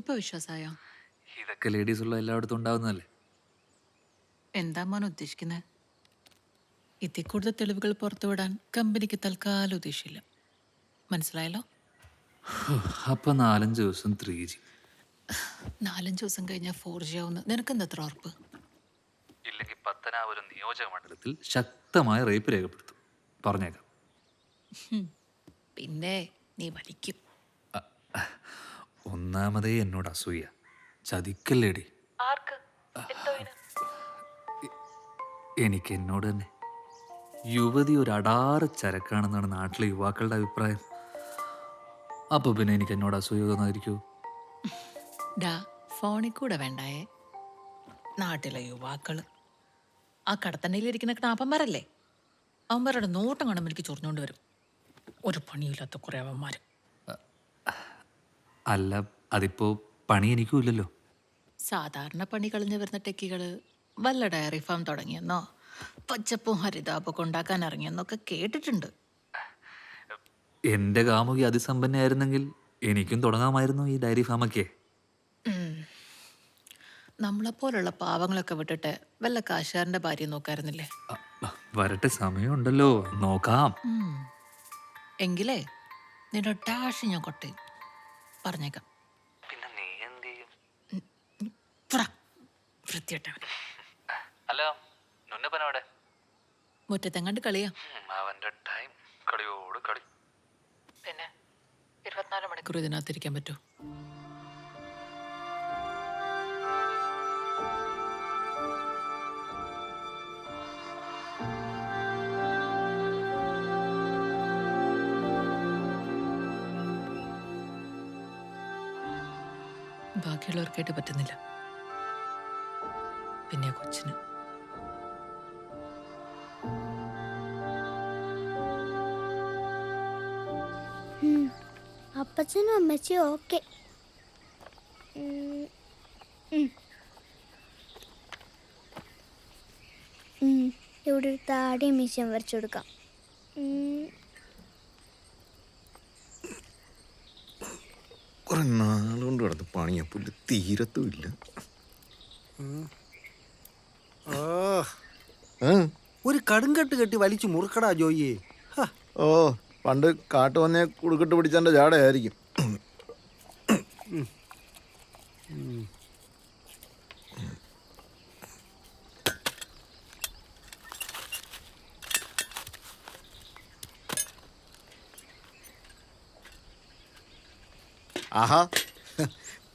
ഇപ്പൊ വിശ്വാസമായോ ഇതൊക്കെ ലേഡീസ് ഉള്ള എല്ലായിടത്തും ഉണ്ടാവുന്നതല്ലേ? എന്താ മോൻ ഉദ്ദേശിക്കുന്നത് ഇതിൽ കൂടുതൽ തെളിവുകൾ പുറത്തുവിടാൻ കമ്പനിക്ക് തൽക്കാലം ഉദ്ദേശിച്ചില്ല. മനസ്സിലായല്ലോ? അപ്പൊ നാലഞ്ച് ദിവസം ത്രീ ജി നാലഞ്ച് ദിവസം കഴിഞ്ഞാൽ ഫോർ ജി ആവുന്ന. നിനക്കെന്താ അത്ര ഉറപ്പ്? ഇല്ലെങ്കിൽ പത്തനാപുരം നിയോജക മണ്ഡലത്തിൽ ശക്തമായ റേപ്പ് രേഖപ്പെടുത്തും. പറഞ്ഞേക്കാം. പിന്നെ നീ വലിക്കും. ഒന്നാമതേ എന്നോട് അസൂയ. ചതിക്കല്ലേടി. എനിക്ക് എന്നോട് തന്നെ. യുവതി ഒരു അടാറ് ചരക്കാണെന്നാണ് നാട്ടിലെ യുവാക്കളുടെ അഭിപ്രായം. അപ്പൊ പിന്നെ എനിക്ക് എന്നോട് അസൂയ തോന്നാതിരിക്കൂ? ഡാ ഫോണിൽ കൂടെ വേണ്ടായേ. നാട്ടിലെ യുവാക്കൾ. ആ കടത്തണ്ടയിലിരിക്കുന്ന കണാപ്പന്മാരല്ലേ? അവന്മാരുടെ നോട്ടം കാണുമ്പോൾ എനിക്ക് ചൊറിഞ്ഞുകൊണ്ട് വരും. ഒരു പണിയില്ലാത്ത കുറേ അവന്മാർ അല്ല അതിപ്പോ പണി എനിക്കും ഇല്ലല്ലോ സാധാരണ പണി കളഞ്ഞു വരുന്ന ടെക്കികൾ വല്ല ഡയറി ഫാം തുടങ്ങിയെന്നോ പച്ചപ്പും ഹരിതാപൊക്കെ ഉണ്ടാക്കാൻ ഇറങ്ങിയെന്നൊക്കെ കേട്ടിട്ടുണ്ട്. എന്റെ കാമുകി അതിസമ്പന്നയായിരുന്നെങ്കിൽ എനിക്കും തുടങ്ങാമായിരുന്നു ഈ ഡയറി ഫാമൊക്കെ. ഒക്കെ നമ്മളെപ്പോലുള്ള പാവങ്ങളൊക്കെ വിട്ടിട്ട് വല്ല കാശുകാരന്റെ ഭാര്യ നോക്കാറുന്നില്ലേ അ- അ, വരട്ടെ സമയമുണ്ടല്ലോ. നോക്കാം. എങ്കിലേ നിന്റെ ഡാഷ് ഞാൻ കൊട്ടയും പറഞ്ഞേക്കാം. പിന്നെ നീ എന്ത് ചെയ്യും? വൃത്തിയിട്ടവൻ ഹലോ നുന്നപ്പനവിടെ മുറ്റത്തെങ്ങാണ്ട് കളിയാ. അവന്റെ ടൈം കളിയോട് കളി. പിന്നെ ഇരുപത്തിനാല് മണിക്കൂർ ഇതിനകത്തിരിക്കാൻ പറ്റൂ ബാക്കിയുള്ളവർക്കായിട്ട് പറ്റുന്നില്ല. പിന്നെ ആ കൊച്ചിന്. അപ്പച്ചനും അമ്മച്ചിയും ഓക്കെ. ഇവിടെ ഒരു താടിയും മീശയും വരച്ചു കൊടുക്കാം. കുറേ കുറെ നാളുകൊണ്ട് കിടന്ന് പണിയാ പുല്ല് തീരത്തും ഇല്ല. ഒരു കടുങ്കട്ട് കെട്ടി വലിച്ചു മുറുക്കടാ ജോയിയെ. ഓ പണ്ട് കാട്ടു വന്നേ കുടുക്കിട്ട് പിടിച്ചാന്റെ ജാടയായിരിക്കും ആഹാ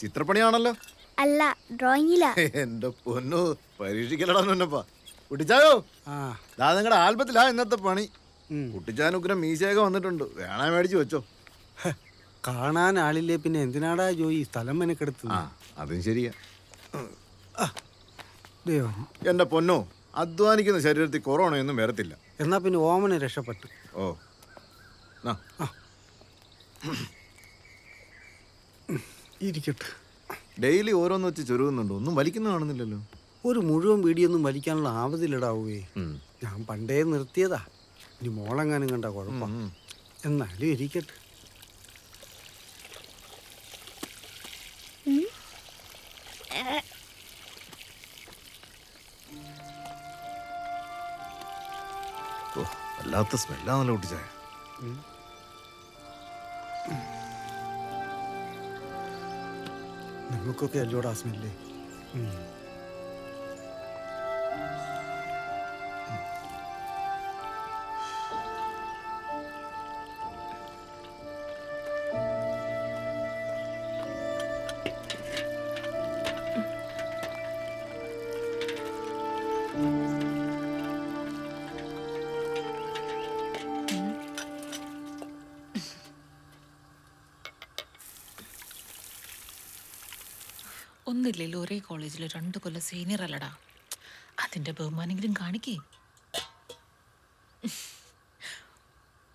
ചിത്രപ്പണിയാണല്ലോ അല്ല ഡ്രോയിങ്ങിലാ. എന്റെ പൊന്നു പരീക്ഷിക്കലടാ നിന്നപ്പാ. കുട്ടിച്ചായോ? ആ. ദാ നിങ്ങളുടെ ആൽബത്തിലാ ഇന്നത്തെ പണി. കുട്ടിച്ചാൻ ഉഗ്രം മീശയൊക്കെ വന്നിട്ടുണ്ട്. വേണേ മേടിച്ചു വെച്ചോ. കാണാൻ ആളില്ലേ പിന്നെ എന്തിനാടാ ജോയി? സ്ഥലം മെനക്കെടുത്ത് ആ അതും ശരിയാ. ദൈവം. എന്റെ പൊന്നോ അധ്വാനിക്കുന്ന ശരീരത്തിൽ കൊറോണ ഒന്നും വരത്തില്ല. എന്നാ പിന്നെ ഓമനെ രക്ഷപ്പെട്ടു. ഓ നാ, ഇരിക്കട്ടെ. ഡെയിലി ഓരോന്ന് വെച്ച് ചുരുങ്ങുന്നുണ്ട് ഒന്നും വലിക്കുന്ന കാണുന്നില്ലല്ലോ. ഒരു മുഴുവൻ വീടിയൊന്നും വലിക്കാനുള്ള ആവതില്ലടാവേ. ഞാൻ പണ്ടേ നിർത്തിയതാ. ഇനി മോളെങ്ങാനും കണ്ട കുഴപ്പം. ഉം. എന്നാലും ഇരിക്കട്ടെ. വല്ലാത്ത സ്മെല്ലാണല്ലോ കുട്ടിച്ചായ. നിങ്ങൾക്കൊക്കെ അല്ലോടാ സ്മെല്ലേ ഒന്നില്ലല്ലോ ഒരേ കോളേജിൽ രണ്ട് കൊല്ലം സീനിയർ അല്ലടാ. അതിന്റെ ബഹുമാനെങ്കിലും കാണിക്കേ.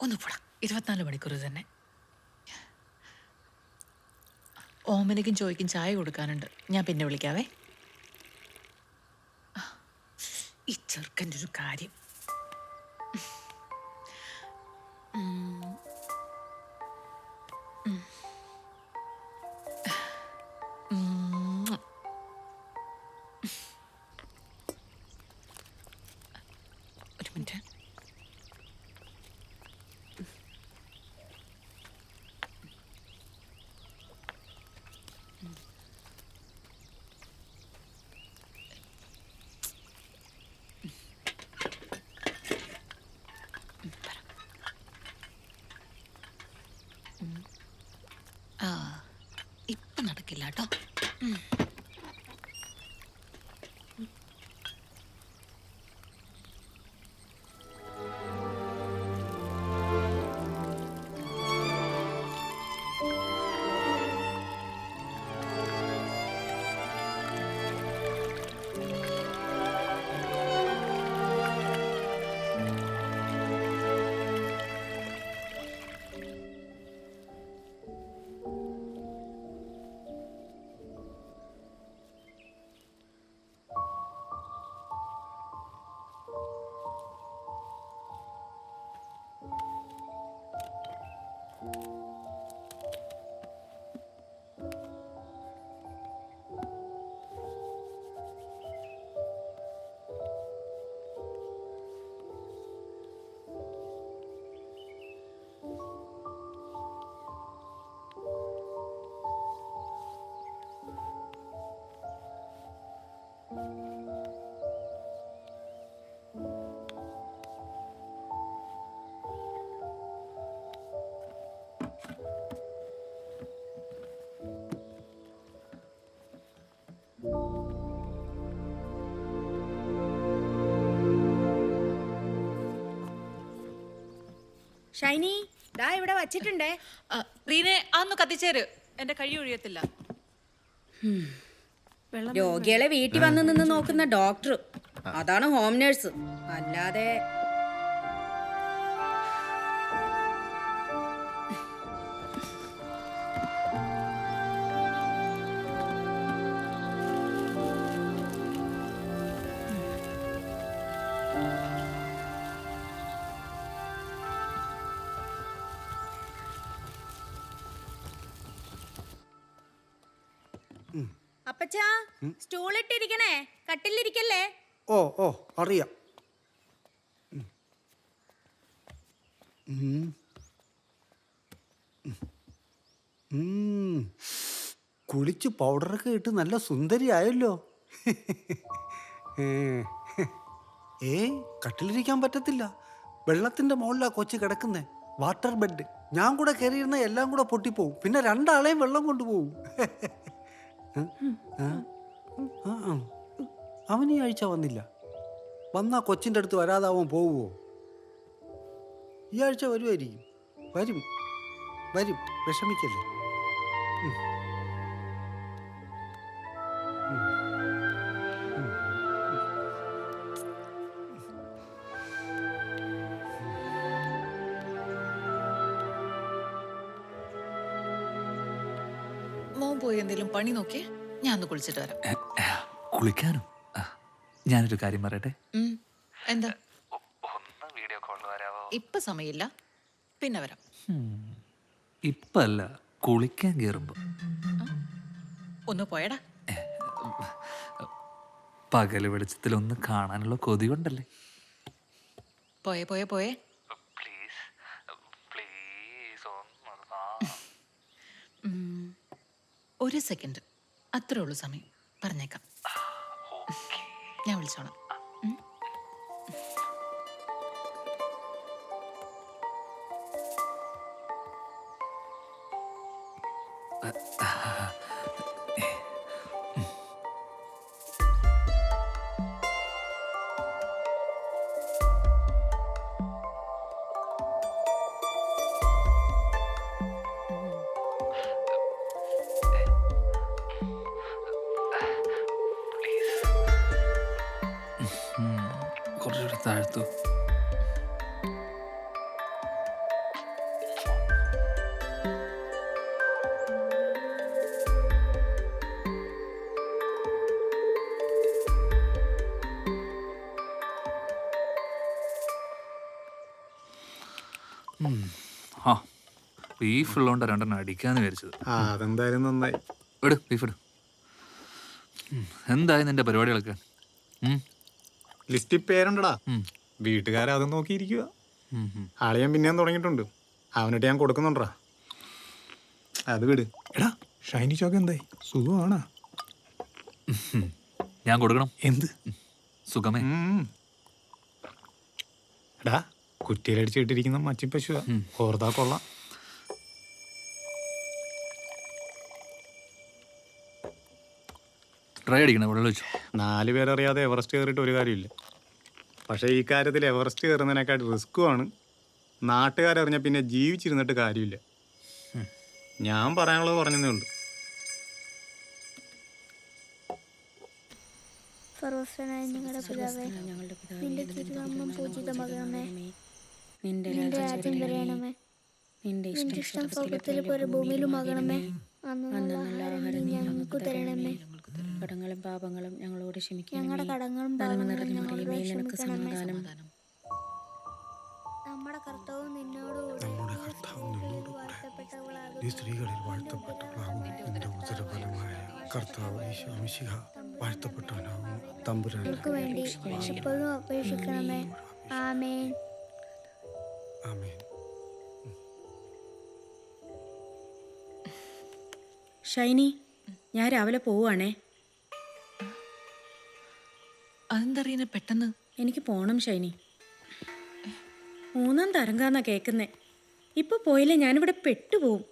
ഒന്ന് പോടാ. ഇരുപത്തിനാല് മണിക്കൂർ തന്നെ ഓമനയ്ക്കും ചോയ്ക്കും ചായ കൊടുക്കാനുണ്ട്. ഞാൻ പിന്നെ വിളിക്കാവേ. ഈ ചെറുക്കന്റെ ഒരു കാര്യം. കേട്ടോ. ഷൈനി ദാ ഇവിടെ വച്ചിട്ടുണ്ടേ. ആ, റീനെ അതൊന്ന് കത്തിച്ചേര്. എന്റെ കഴി ഒഴിയത്തില്ല. രോഗികളെ വീട്ടിൽ വന്ന് നിന്ന് നോക്കുന്ന ഡോക്ടർ. അതാണ് ഹോം നേഴ്സ്. അല്ലാതെ അപ്പച്ചാ സ്റ്റൂളിട്ടിരിക്കണേ. കട്ടിലിരിക്കല്ലേ? ഓ ഓ അറിയാം. കുളിച്ച് പൗഡറൊക്കെ ഇട്ട് നല്ല സുന്ദരിയായല്ലോ. ഏ. കട്ടിലിരിക്കാൻ പറ്റത്തില്ല. വെള്ളത്തിന്റെ മുകളിലാ കൊച്ചു കിടക്കുന്നേ. Water bed. ഞാൻ കൂടെ കയറിയിരുന്ന എല്ലാം കൂടെ പൊട്ടിപ്പോവും. പിന്നെ രണ്ടാളെയും വെള്ളം കൊണ്ടുപോകും. അവൻ ഈ ആഴ്ച വന്നില്ല. വന്നാ കൊച്ചിന്റെ അടുത്ത് വരാതാവും പോവുമോ ഈ ആഴ്ച വരുമായിരിക്കും. വരും. വരും. വിഷമിക്കല്ലേ. പണി നോക്കിയേ ഞാൻ ഒന്ന് കുളിച്ചിട്ട് വരാം. കുളിക്കാനോ? ഞാനൊരു കാര്യം പറയട്ടെ? എന്താ? ഇപ്പൊ സമയമില്ല. പിന്നെ വരാം. ഇപ്പല്ല കുളിക്കാൻ കയറുമ്പോ ഒന്ന് പോയടാ. പകൽ വെളിച്ചത്തിൽ ഒന്ന് കാണാനുള്ള കൊതി കൊണ്ടല്ലേ പോയേ പോയേ പോയേ. ഒരു സെക്കൻഡ് അത്രേ ഉള്ളൂ സമയം. പറഞ്ഞേക്കാം. ഞാൻ വിളിച്ചോളാം. ബീഫ് ഉള്ളതുകൊണ്ട് രണ്ടെണ്ണം അടിക്കാന്ന് വിചാരിച്ചത്. ആ അതെന്തായാലും നന്നായി. ഇട് ബീഫ് ഇട്. ഉം. എന്തായി നിന്റെ പരിപാടികളൊക്കെ? ഉം. ലിസ്റ്റിൽ പേരുണ്ടടാ ഉം. വീട്ടുകാരെ അതും നോക്കിയിരിക്കുക ഉം, ഉം. ആളെയാൻ പിന്നെയും തുടങ്ങിയിട്ടുണ്ട്. അവനിട്ട് ഞാൻ കൊടുക്കുന്നുണ്ടാ അത് വിട്. എടാ. ഷൈനി ചോക്ക് എന്തായി? സുഖമാണാ? ഞാൻ കൊടുക്കണം. എന്ത്? സുഖമേ. ഉം. എടാ കുറ്റിയിലടിച്ചിട്ടിരിക്കുന്ന മച്ചി പശുവാ ഓർത്താ കൊള്ളാം. ട്രൈ അടിക്കണേ വെള്ളം വെച്ചു. നാല് പേരറിയാതെ എവറസ്റ്റ് കയറിയിട്ട് ഒരു കാര്യമില്ല. പക്ഷേ ഈ കാര്യത്തിൽ എവറസ്റ്റ് കയറുന്നതിനേക്കാൾ റിസ്ക്കുമാണ് നാട്ടുകാരറിഞ്ഞ പിന്നെ ജീവിച്ചിരുന്നിട്ട് കാര്യമില്ല. ഞാൻ പറയാനുള്ളത് പറഞ്ഞതേ ഉള്ളൂ. സർവസ്വനായ നിങ്ങളുടെ പിതാവേ ഞങ്ങളുടെ പിതാവേ, നിന്റെ തിരുനാമം പൂജിതമാകണമേ. നിന്റെ രാജ്യം വരയണമേ നിന്റെ ഇഷ്ടം സ്വർഗത്തിലെ പോലെ ഭൂമിയിലുമാകണമേ. അന്ന് അന്ന് നല്ല ആഹാരം ഞങ്ങൾക്ക് തരണമേ. കടങ്ങളും പാപങ്ങളും ഞങ്ങളോട് ക്ഷമിക്കണമേ. ഞങ്ങളുടെ കടങ്ങളും നന്മ പാപങ്ങളും നിറഞ്ഞ ഞങ്ങളോട് മറിയമേ നിനക്ക് സമാധാനം. നമ്മുടെ കർത്താവ് നിന്നോടുകൂടെ നീ സ്ത്രീകളിൽ. വാഴ്ത്തപ്പെട്ടവളാകുന്നു. നിന്റെ ഉദരഫലമായ കർത്താവ് വാഴ്ത്തപ്പെട്ടവനാകുന്നു. തമ്പുരാൻ ഞങ്ങൾക്ക് വേണ്ടി എപ്പോഴും അപേക്ഷിക്കണമേ. ആമേൻ. ആമേൻ. ഷൈനി ഞാൻ രാവിലെ പോവുകയാണേ. അതെന്തറിയുന്ന പെട്ടെന്ന്? എനിക്ക് പോണം ഷൈനി. മൂന്നാം തരംഗാന്നാ കേക്കുന്നേ ഇപ്പൊ പോയില്ലേ ഞാനിവിടെ പെട്ടുപോകും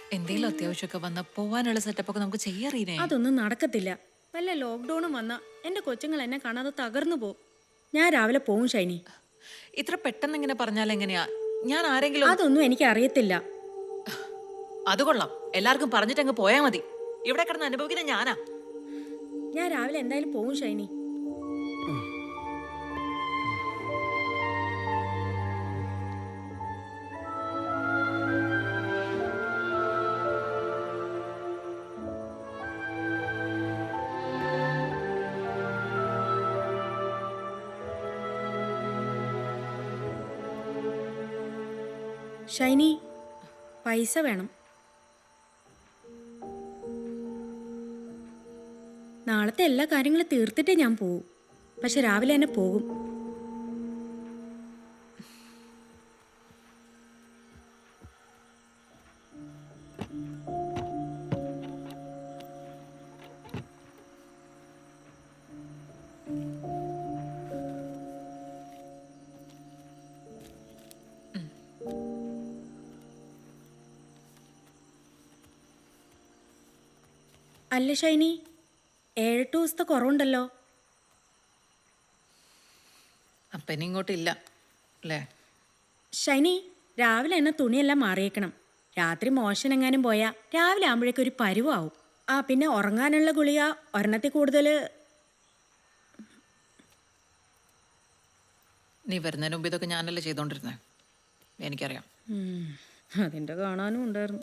എന്തെങ്കിലും അത്യാവശ്യമൊക്കെ വന്ന പോവാനുള്ള സെറ്റപ്പ് ഒക്കെ നമുക്ക് ചെയ്യാറീനേ. അതൊന്നും നടക്കത്തില്ല. വല്ല ലോക്ക്ഡൌണും വന്ന എന്റെ കൊച്ചുങ്ങൾ എന്നെ കാണാതെ തകർന്നു പോകും ഞാൻ രാവിലെ പോവും ഷൈനി. ഇത്ര പെട്ടെന്ന് ഇങ്ങനെ പറഞ്ഞാൽ എങ്ങനെയാ? ഞാൻ ആരെങ്കിലും അതൊന്നും എനിക്ക് അറിയത്തില്ല അത് കൊള്ളാം. എല്ലാവർക്കും പറഞ്ഞിട്ട് അങ്ങ് പോയാ മതി. ഇവിടെ കിടന്ന് അനുഭവിക്കുന്ന ഞാനാ. ഞാൻ രാവിലെ എന്തായാലും പോകും ഷൈനി. ഷൈനി പൈസ വേണം. നാളത്തെ എല്ലാ കാര്യങ്ങളും തീർത്തിട്ടേ ഞാൻ പോകും പക്ഷെ രാവിലെ തന്നെ പോകും. അല്ല ഷൈനി. ഏഴെട്ട് ദിവസത്തെ കുറവുണ്ടല്ലോ. അപ്പൊ ഇനി ഇങ്ങോട്ടില്ല അല്ലേ? ഷൈനി രാവിലെ തന്നെ തുണിയെല്ലാം മാറിയേക്കണം. രാത്രി മോശനെങ്ങാനും പോയാൽ രാവിലെ ആകുമ്പോഴേക്കും ഒരു പരുവാവും. ആ പിന്നെ ഉറങ്ങാനുള്ള ഗുളിക ഒരെണ്ണത്തിൽ കൂടുതൽ. നീ വരുന്നതിന് മുമ്പ് ഇതൊക്കെ ഞാനല്ലേ ചെയ്തോണ്ടിരുന്നേ? എനിക്കറിയാം. അതിന്റെ കാണാനും ഉണ്ടായിരുന്നു.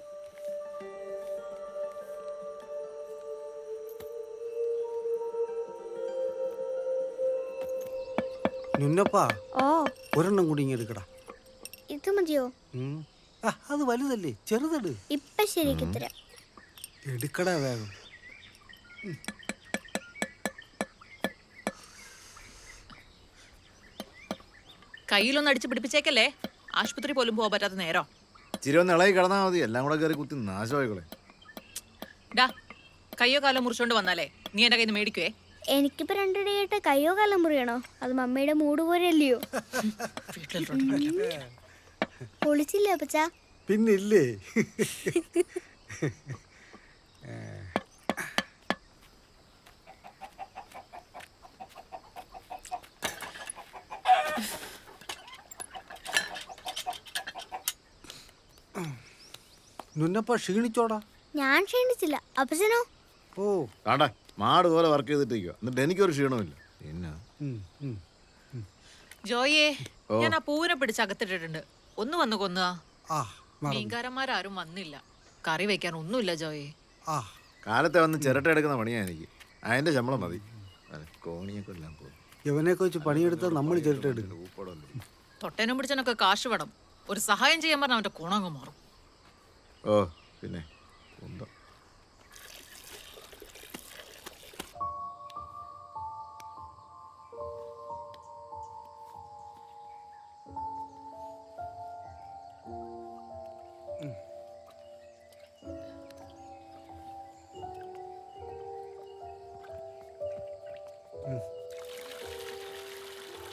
നിന്നപ്പാ. ഓ. ഒരെണ്ണം കൂടി ഇങ്ങനെ എടുക്കടാ. ഇത് മതിയോ? ആ അത് വലുതല്ലേ? ചെറുതട്. ഇപ്പൊ ശരിക്ക് തരാം. എടുക്കടാ വേഗം. കയ്യിലൊന്ന് അടിച്ച് പിടിപ്പിച്ചേക്കല്ലേ? ആശുപത്രി പോലും പോകാൻ പറ്റാത്ത നേരോ. ഇച്ചിരി കിടന്നാ ഇളകി മതി. എല്ലാം കൂടെ കയറി കുത്തി നാശമായിക്കോളെ. ഡാ കയ്യോ കാലോ മുറിച്ചോണ്ട് വന്നാലേ. നീ എന്റെ കയ്യിൽ നിന്ന് മേടിക്കുവേ. എനിക്കിപ്പോ രണ്ടിടയായിട്ട് കയ്യോ കാലം മുറിയണോ? അത് മമ്മിയുടെ മൂട് പോലെയല്ലയോ? പൊളിച്ചില്ല പൊളിച്ചില്ലേ അപ്പച്ച? പിന്നില്ലേ? നിന്നപ്പ ക്ഷീണിച്ചോടാ? ഞാൻ ക്ഷീണിച്ചില്ല. അപ്പച്ചനോ? ഓ. കാട്ടെ മാട് പോലെ വർക്ക് ചെയ്തിട്ടിരിക്കുക എന്നിട്ട് എനിക്കൊരു ക്ഷീണമില്ല പിന്നെ? ഉം, ഉം. ജോയേ ഞാൻ ആ പൂവിനെ പിടിച്ച് അകത്തിട്ടിട്ടുണ്ട്. ഒന്ന് വന്ന് കൊന്നുക മറന്നു. മീൻകാരന്മാരാരും വന്നില്ല. കറി വെക്കാൻ ഒന്നുമില്ല ജോയേ ആ. കാലത്തെ വന്ന് ചിരട്ട എടുക്കുന്ന പണിയാ എനിക്ക്. അതിന്റെ ശമ്പളം മതി. കോണിയൊക്കെ എല്ലാം പോകും. ഇവനെയൊക്കെ വെച്ച് പണിയെടുത്താൽ നമ്മൾ തൊട്ടേനും പിടിച്ചനൊക്കെ കാശ് വേണം. ഒരു സഹായം ചെയ്യാൻ പറഞ്ഞാൽ അവന്റെ കുണങ്ങ് മാറും. ഓ പിന്നെ? കുന്തം.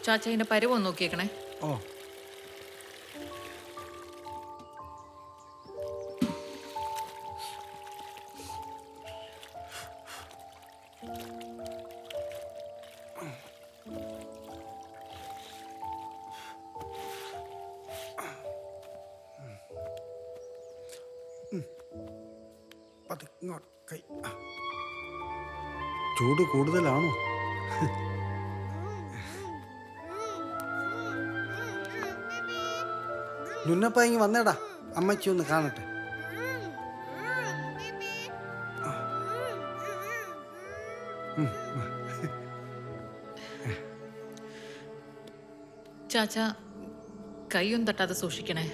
ചാച്ച പരുവം നോക്കിയേക്കണേ. ഓ. ചൂട് കൂടുതലാണോ? നുന്നപ്പ ഇങ്ങ് വന്നേടാ. അമ്മച്ചി ഒന്ന് കാണട്ടെ. ചാച്ച കൈയൊന്നും തട്ടാതെ സൂക്ഷിക്കണേ.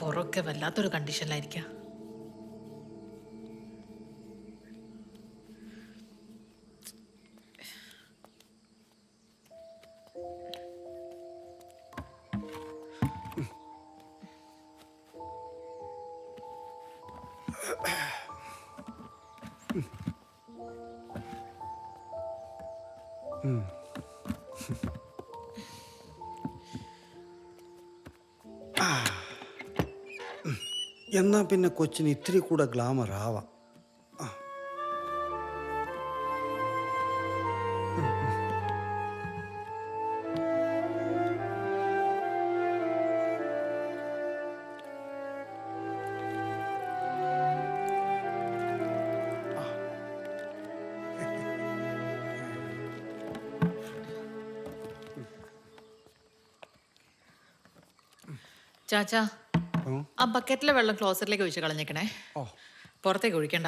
പുറമൊക്കെ വല്ലാത്തൊരു കണ്ടീഷനിലായിരിക്കാം പിന്നെ കൊച്ചിന് ഇത്തിരി കൂടെ ഗ്ലാമർ ആവാം. ചാച്ച. ആ ബക്കറ്റിലെ വെള്ളം ക്ലോസറ്റിലേക്ക് ഒഴിച്ച് കളഞ്ഞേക്കണേ. ഓ. പുറത്തേക്ക് ഒഴിക്കണ്ട.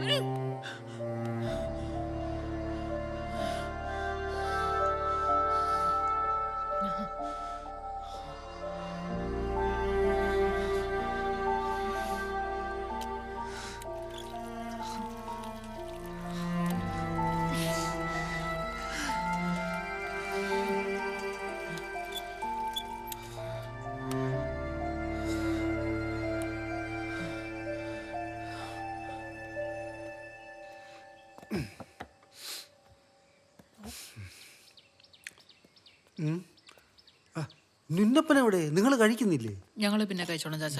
ആ, നുന്നപ്പൻ എവിടെ? നിങ്ങൾ കഴിക്കുന്നില്ലേ? ഞങ്ങൾ പിന്നെ കഴിച്ചോളാം ചാച്ച.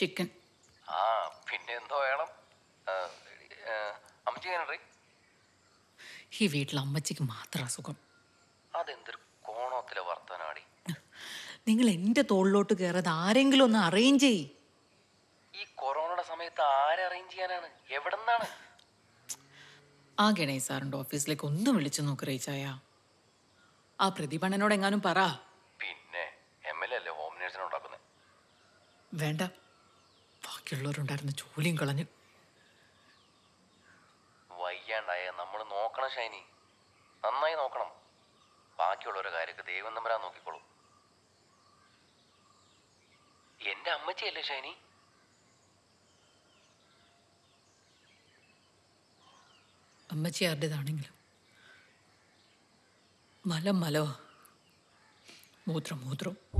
ചിക്കൻ. ആ പിന്നെ എന്തോ വേണം. അമ്മച്ചി എങ്ങനെ ഈ വീട്ടിൽ അമ്മച്ചിക്ക് മാത്രം അസുഖം. അതെന്തൊരു കോണത്തിലെ വർത്തനാടി നിങ്ങൾ എന്റെ തോളിലോട്ട് കയറത് ആരെങ്കിലും ഒന്ന് അറേഞ്ച് ചെയ് ഈ കൊറോണയുടെ സമയത്ത് ആരെ അറേഞ്ച് ചെയ്യാനാണ്? എവിടെ നിന്നാണ് ആ ഗണേശ് സാറിന്റെ ഓഫീസിലേക്ക് ഒന്നും വിളിച്ചു നോക്ക് റേച്ചായ. ആ പ്രതിഭണ്ണനോട് എങ്ങാനും പറ. പിന്നെ എം എൽ അല്ലേ ഹോം നേഴ്സിനെ ഉണ്ടാക്കുന്നത് വേണ്ട. ബാക്കിയുള്ളവരുണ്ടായിരുന്ന ജോലിയും കളഞ്ഞു. വയ്യാണ്ടായ നമ്മൾ നോക്കണം ഷൈനി. നന്നായി നോക്കണം. ബാക്കിയുള്ളവരുടെ കാര്യമൊക്കെ ദൈവം നമ്പരാൻ നോക്കിക്കോളൂ. എന്റെ അമ്മച്ചിയല്ലേ ഷൈനി? അമ്മച്ചി ആരുടേതാണെങ്കിലും. മലം മലോ. മൂത്രം മൂത്രം.